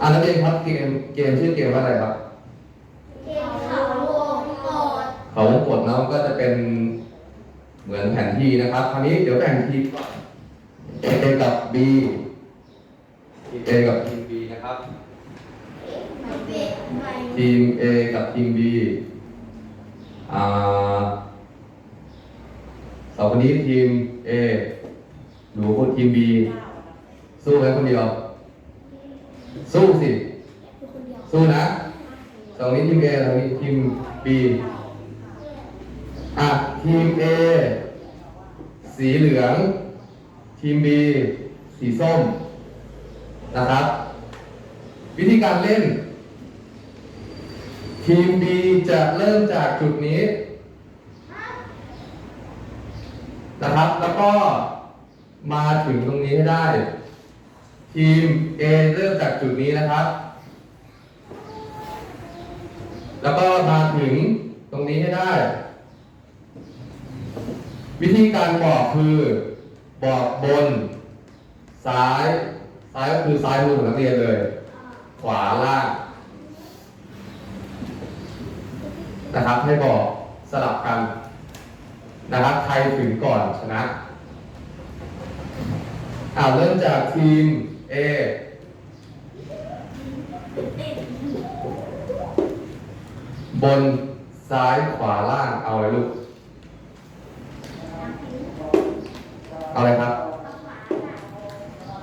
อ่านักเรียนครับเกมเกมชื่อเกมว่าอะไรครับเกมเขาวงกดเขาวงกดเนาะก็จะเป็นเหมือนแผนที่นะครับ คราวนี้เดี๋ยวแบ่งทีมก่อน A กับ B ทีม A กับทีม B นะครับ ทีม A กับทีม B อ่าสองคนนี้ทีม A หนูคนทีม B สู้ไหมคนเดียว สู้สิคือคนเดียวสู้นะสองนี้ทีม A สองนี้ทีม B อะทีม A สีเหลือง ทีม B สีส้ม นะครับ วิธีการเล่น ทีม B จะเริ่มจากจุดนี้ นะครับ แล้วก็มาถึงตรงนี้ให้ได้ ทีม A เริ่มจากจุดนี้นะครับ แล้วก็มาถึงตรงนี้ให้ได้ วิธีการบอกคือบอกบน ซ้าย ซ้ายก็คือซ้ายมือของนักเรียนเลย ขวาล่างนะครับให้บอกสลับกันนะครับใครถึงก่อนชนะอ่าเริ่มจากทีม A บนซ้ายขวาล่างเอาอะไรลูก เอาอะไรครับ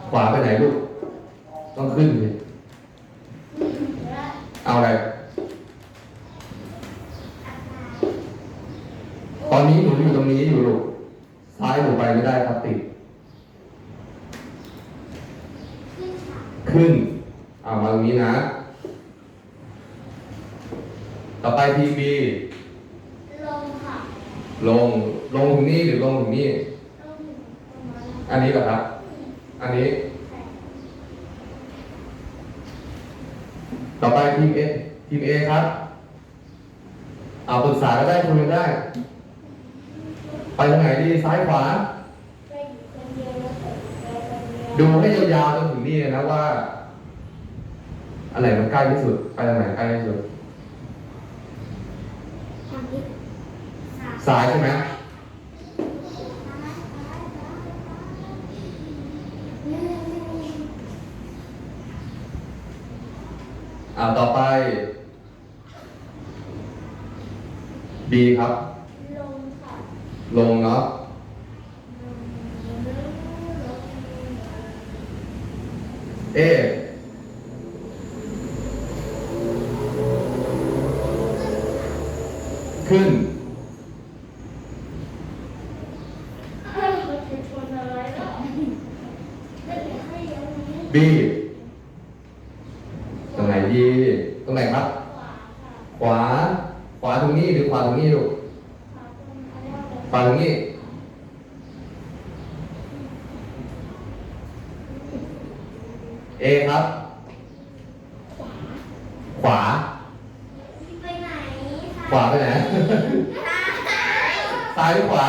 ขวาไปไหนลูก ต้องขึ้นดิเอาอะไร ตอนนี้หนูอยู่ตรงนี้อยู่ลูก ซ้ายหนูไปไม่ได้ครับติด ขึ้นเอามาตรงนี้นะ ต่อไปทีบีลงค่ะลง ลงถึงนี่หรือลงถึงนี่ลงประมาณอันนี้เหรอครับ อันนี้ ต่อไปทีมเอทีมเอครับ เอาปรึกษาก็ได้คุยกันได้ ไปทางไหนดี ซ้ายขวา ไปอยู่คนเดียวแล้วไปคนเดียวดูให้ยาวๆจนถึงนี่เลยนะว่าอันไหนมันใกล้ที่สุด ไปทางไหนใกล้ที่สุดทางที่สามซ้ายใช่ไหมอ่าต่อไป B ครับ ลงค่ะลงเนาะ A ขึ้น เฮ้ยมันเป็นคนอะไรหรอเล่นให้เย อะนี้ B ตรงไหนดีตรงไหนครับขวาขวา ขวาตรงนี้หรือขวาตรงนี้ลูกขวาตรงอะไรวะขวาตรงนี้ A ครับ ขวา ขวาไปไหนซ้ายหรือขวา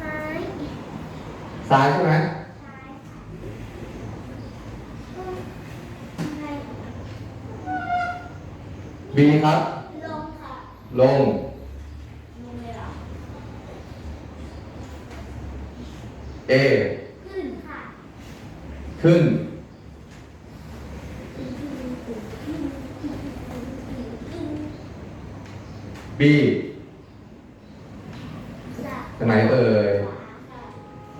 ซ้าย ซ้ายใช่ไหมซ้ายซ้าย B ครับ ลงค่ะ ลง ลงเลยเหรอ A ขึ้นค่ะ ขึ้น B ทางไหนเอ่ย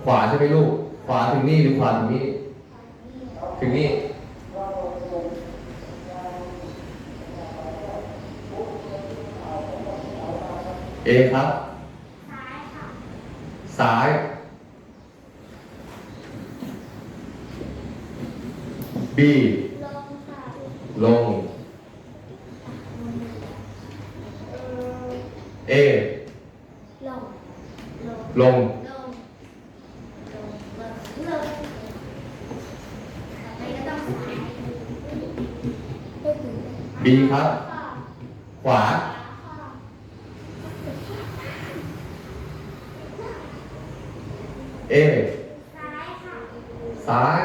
ขวาใช่ไหมลูก ขวาถึงนี่หรือขวาถึงนี่ ถึงนี่ A ครับ ซ้ายค่ะซ้ เอ ลง ลง ลง ลง ลง ลง B ครับ ขวา เอ ซ้ายค่ะซ้าย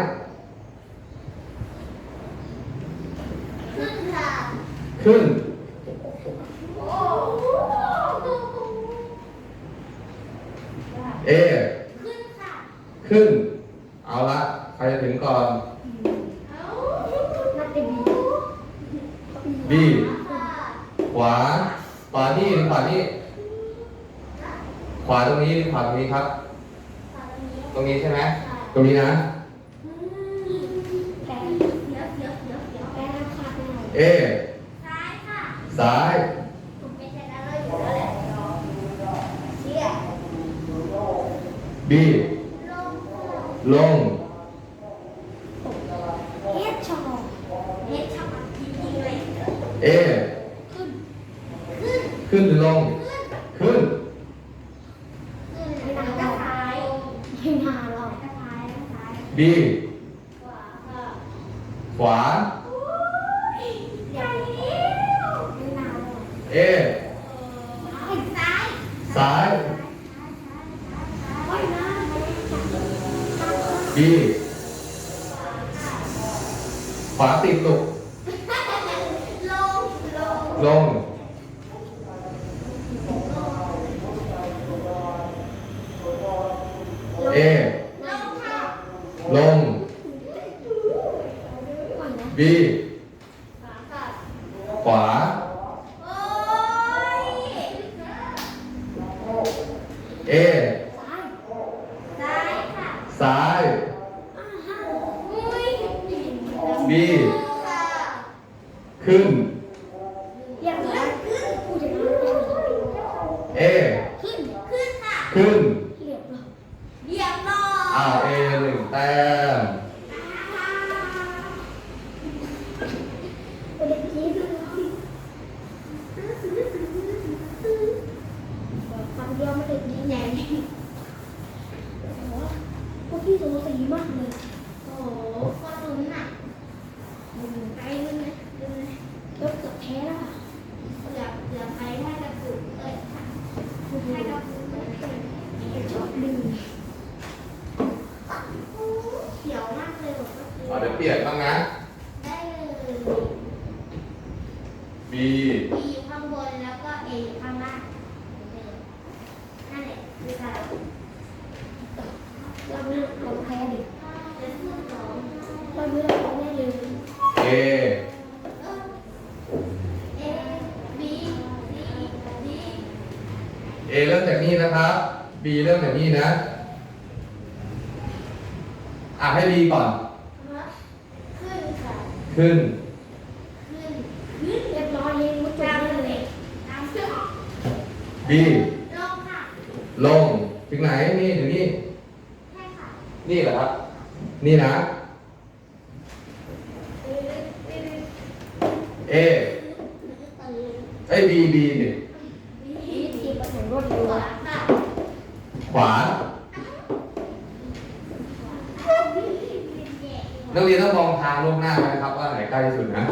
ขึ้นค่ะ ขึ้น ขึ้นเอาละ ใครจะถึงก่อนเอ้าน่าจะดี B ค่ะขวา ขวานี่หรือขวานี่ ขวาตรงนี้หรือขวาตรงนี้ครับ ตรงนี้ใช่ไหม ตรงนี้นะแปลเดี๋ยวเดี๋ยวเดี๋ยวเดี๋ยวแปลขาดหน่อย A ซ้ายค่ะซ้ายผมเป็นชนะเลิศอยู่แล้วแหละเชี่ย B ลงค่ะ ลงเฮ็ดชอเฮ็ดชอบจริงๆเลย A ขึ้น ขึ้น ขึ้นหรือลง ขึ้น ขึ้นขึ้นแล้วก็ซ้ายไม่นานหรอกแล้วก็ซ้ายแล้วก็ซ้าย B ขวาค่ะ ขวา อุ้ยใหญ่แล้ว ไม่นานหรอก A ซ้าย ซ้าย ไม่นานไม่จับ B ขวาติดลูกลง ลงลง A ลงค่ะลงก่อนนะ B ขวาค่ะขวาโอ้ย A ซ้าย ซ้ายค่ะ ซ้าย อ้าฮะ อุ้ย B ค่ะ ขึ้น เรียบร้อยผู้จัดการเรียบร้อย A ขึ้น ขึ้นค่ะ ขึ้น เรียบร้อย เรียบร้อย อ้าว A หนึ่งแต้ม เป็นเด็กจีนคำเดียวไม่เด็กจีนใหญ่พวกพี่สูสีมากเลย โอ้โหคนลุ้นอะไปลุ้นนะลุ้นนะ ยกเกือบแพ้แล้วค่ะ เกือบเกือบไปให้กระปุกเอ้ยให้กระปุกเลย ชอบดึง เขียวมากเลยผมก็คือ เอาเดี๋ยวเปลี่ยนบ้างนะ ได้เลย B บีอยู่ข้างบนแล้วก็เออยู่ข้างล่างนั่นแหละคือการ เราไม่เราแพ้ดิ จะขึ้นสอง เราไม่เราแพ้เลย A เอบีบีบี A เริ่มจากนี่นะครับ B เริ่มจากนี่นะ อะให้ B ก่อน ขึ้นค่ะ ขึ้น ขึ้นขึ้นเรียบร้อยเลยมุดจตามบเลเลยยตามขึ้น B ลงค่ะ ลง ถึงไหนนี่ถึงนี่ ใช่ค่ะ นี่เหรอครับ นี่นะ A เอ้ย B B นี่ทีทีประสานรวดขเร็ววาค่ะขวา นักเรียนต้องมองทางล่วงหน้าไว้นะครับ ว่าไหนใกล้ที่สุดนะ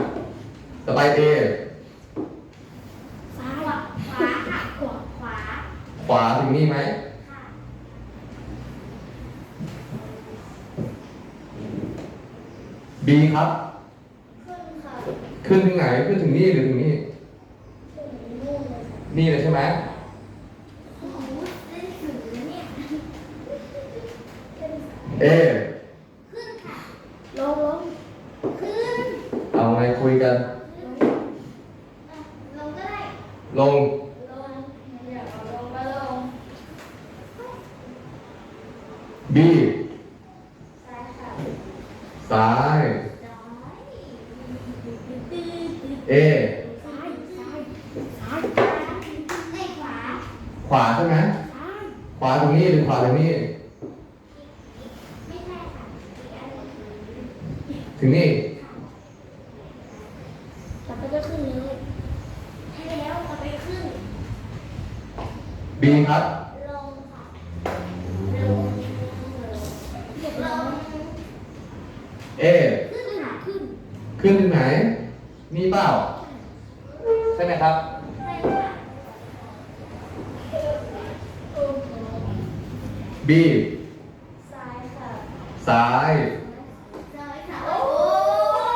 ต่อไป A ซ้าขวาขวาค่ะขวาขวาถึงนี่ไหมค่ะ B ครับ ขึ้นถึงไหนขึ้นถึงนี่หรือถึงนี่ถึงนู่นเลยค่ะนี่เลยใช่ไหมโอ้โหเล่นถึงแล้วเนี่ย A ขึ้นค่ะ ลงลง ขึ้น เอาไงคุยกัน อะลงก็ได้ ลง ลงอยากเอาลงก็ลง B ซ้ายค่ะ ซ้าย น้อยตื้อตื้อ A ซ้ายซ้ายซ้าย ขวา ไอ้ยขวาขวาใช่ไหมซ้ายขวาตรงนี้หรือขวาตรงนี้ ไม่ใช่ค่ะอีกอันหนึ่งถึงนี่เราก็จะขึ้นเลยให้แล้วจะไปขึ้น B ครับ ลงค่ะลงเรียบลร้อยง A ขึ้นค่ะขึ้น ขึ้นถึงไหน นี่เปล่า ใช่ไหมครับ B ซ้ายค่ะซ้าย ซ้ายค่ะ โอ้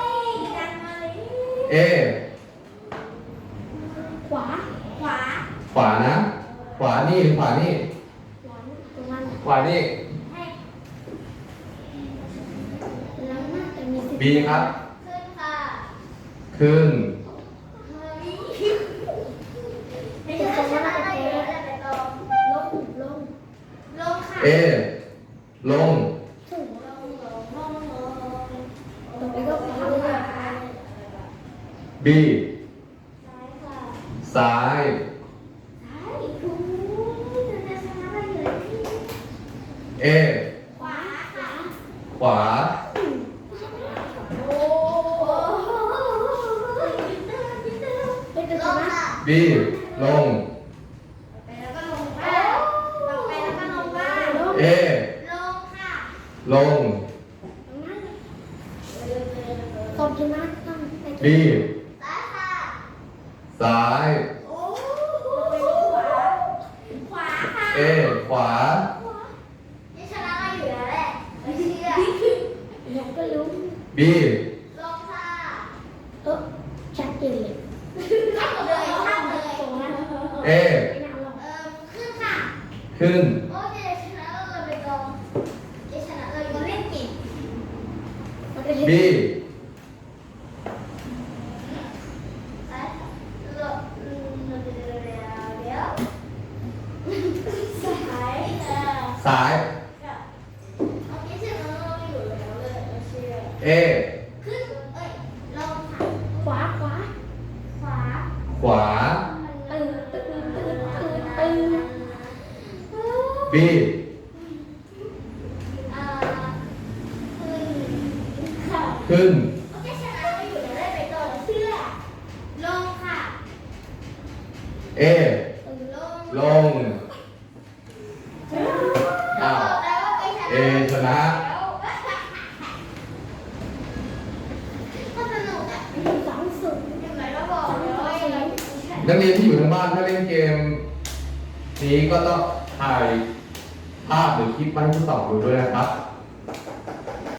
ยดังมาเลย A ขวา ขวา ขวานะ ขวานี่หรือขวานี่ ขวานั้น ขวานี่ B ครับ ขึ้นค่ะ ขึ้น เอ ลงถึงลงลงลงลงตรงนี้ก็ขวาเลยบี ซ้ายค่ะ ซ้าย ซ้ายถูกจะชนะอะไรอยู่แล้วพี่ เอ ขวาค่ะ ขวา โอ้โหพิเตอร์พิเตอร์ ไม่เป็น ล ช ง นะ ค่ะ บี ลง ไปแล้วก็ลงบ้านต่อไปแล้วก็ลงบ้าน เอ ลงค่ะลงตอนชนะต้องไปบีซ้ายค่ะซ้าย โอ้ไปขวา ขวาค่ะเอขวา นี่ชนะเราอยู่แล้วแหละไม่เชื่ออยากก็รู้บีลงค่ะเออชัดเจนเลยข้ามเลยข้ามเลยตรงนั้นเอไม่น่าลงเอ่อขึ้นค่ะขึ้น โอเคชนะเราเลยลงเจชนะเราอยู่เล่นเก่ง มันจะ บี ซ้ายค่ะลงอืมเดี๋ยวเดี๋ยวเดี๋ยวเดี๋ยวซ้ายค่ะ ซ้าย ค่ะโอเคชนะเราอยู่แล้วเลยไม่ เอ ขึ้นเอ้ยลงค่ะขวาขวาขวาขวา ตื่นตื่นตื่นตื่นตื่นบีอ่าขึ้นค่ะขึ้น โอเคชนะเราอยู่แล้วได้ไปก่อนเชื่อลงค่ะเอลงลง อ้าว แล้วว่าไปชนะ เอชนะ แล้วก็สนุกอะ สองสุด ยังไงเราบอกเลยว่าเราชนะ นักเรียนที่อยู่ทางบ้านถ้าเล่นเกม นี้ก็ต้องถ่านทดสอบดูด้วยนะครับ